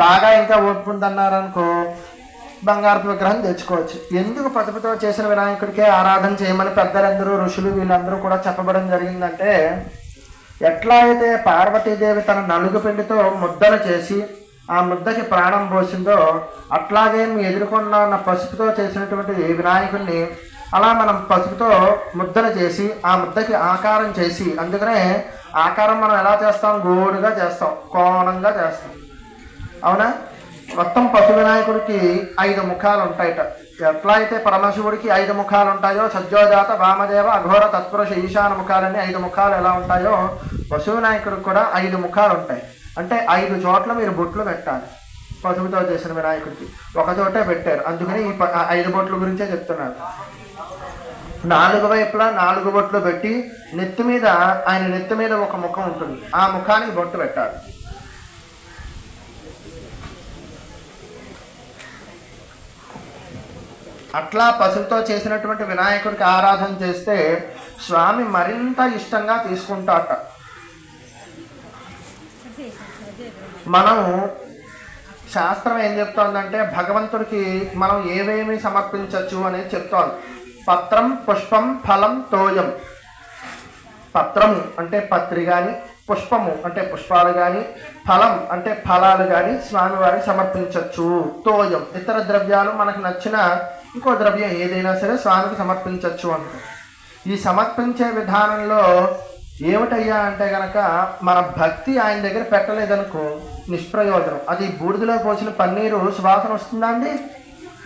బాగా ఇంకా ఓపిక ఉందన్నారనుకో బంగారపు విగ్రహం తెచ్చుకోవచ్చు. ఎందుకు పసుపుతో చేసిన వినాయకుడికే ఆరాధన చేయమని పెద్దలందరూ ఋషులు వీళ్ళందరూ కూడా చెప్పబడం జరిగిందంటే ఎట్లా అయితే పార్వతీదేవి తన నలుగు పిండితో ముద్దలు చేసి ఆ ముద్దకి ప్రాణం పోసిందో అట్లాగే మీ ఎదుర్కొన్న ఉన్న పసుపుతో చేసినటువంటి వినాయకుడిని అలా మనం పసుపుతో ముద్దలు చేసి ఆ ముద్దకి ఆకారం చేసి అందుకనే ఆకారం మనం ఎలా చేస్తాం? గోడుగా చేస్తాం. కోణంగా చేస్తాం. అవునా? మొత్తం పశు వినాయకుడికి ఐదు ముఖాలు ఉంటాయట. ఎట్లా అయితే పరమశివుడికి ఐదు ముఖాలు ఉంటాయో సజ్జోజాత వామదేవ అఘోర తత్పురుష ఈశాన ముఖాలని ఐదు ముఖాలు ఎలా ఉంటాయో పశు వినాయకుడికి కూడా ఐదు ముఖాలు ఉంటాయి. అంటే ఐదు చోట్ల మీరు బొట్లు పెట్టాలి పశువుతో చేసిన వినాయకుడికి. ఒక చోటే పెట్టారు. అందుకని ఈ ప- ఐదు బొట్ల గురించే చెప్తున్నారు. నాలుగు వైపులా నాలుగు బొట్లు పెట్టి నెత్తి మీద ఆయన నెత్తి మీద ఒక ముఖం ఉంటుంది. ఆ ముఖానికి బొట్టు పెట్టాలి. అట్లా పసుపుతో చేసినటువంటి వినాయకుడికి ఆరాధన చేస్తే స్వామి మరింత ఇష్టంగా తీసుకుంటాట. మనం శాస్త్రం ఏం చెప్తోందంటే భగవంతుడికి మనం ఏవేమి సమర్పించవచ్చు అనేది చెప్తోంది. పత్రం పుష్పం ఫలం తోయం. పత్రము అంటే పత్రి కానీ పుష్పము అంటే పుష్పాలు కానీ ఫలం అంటే ఫలాలు కానీ స్వామివారికి సమర్పించవచ్చు తోయం ఇతర ద్రవ్యాలు మనకు నచ్చిన ఇంకో ద్రవ్యం ఏదైనా సరే స్వామికి సమర్పించవచ్చు అంట. ఈ సమర్పించే విధానంలో ఏమిటయ్యా అంటే గనక మన భక్తి ఆయన దగ్గర పెట్టలేదనుకో నిష్ప్రయోజనం. అది బూడిదలో పోసిన పన్నీరు సువాసన వస్తుందా అండి?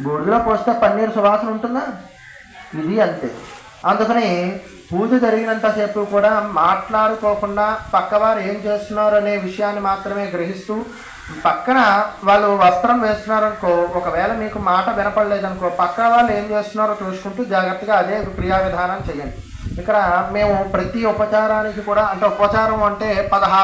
బూడిదలో పోస్తే పన్నీరు సువాసన ఉంటుందా? ఇది అంతే. అందుకని పూజ జరిగినంతసేపు కూడా మాట్లాడుకోకుండా పక్కవారు ఏం చేస్తున్నారు అనే విషయాన్ని మాత్రమే గ్రహిస్తూ పక్కన వాళ్ళు వస్త్రం వేస్తున్నారనుకో ఒకవేళ మీకు మాట వినపడలేదనుకో పక్క వాళ్ళు ఏం చేస్తున్నారో చూసుకుంటూ జాగ్రత్తగా అదే క్రియా విధానం చేయండి. ఇక్కడ మేము ప్రతి ఉపచారానికి కూడా అంటే ఉపచారం అంటే పదహారు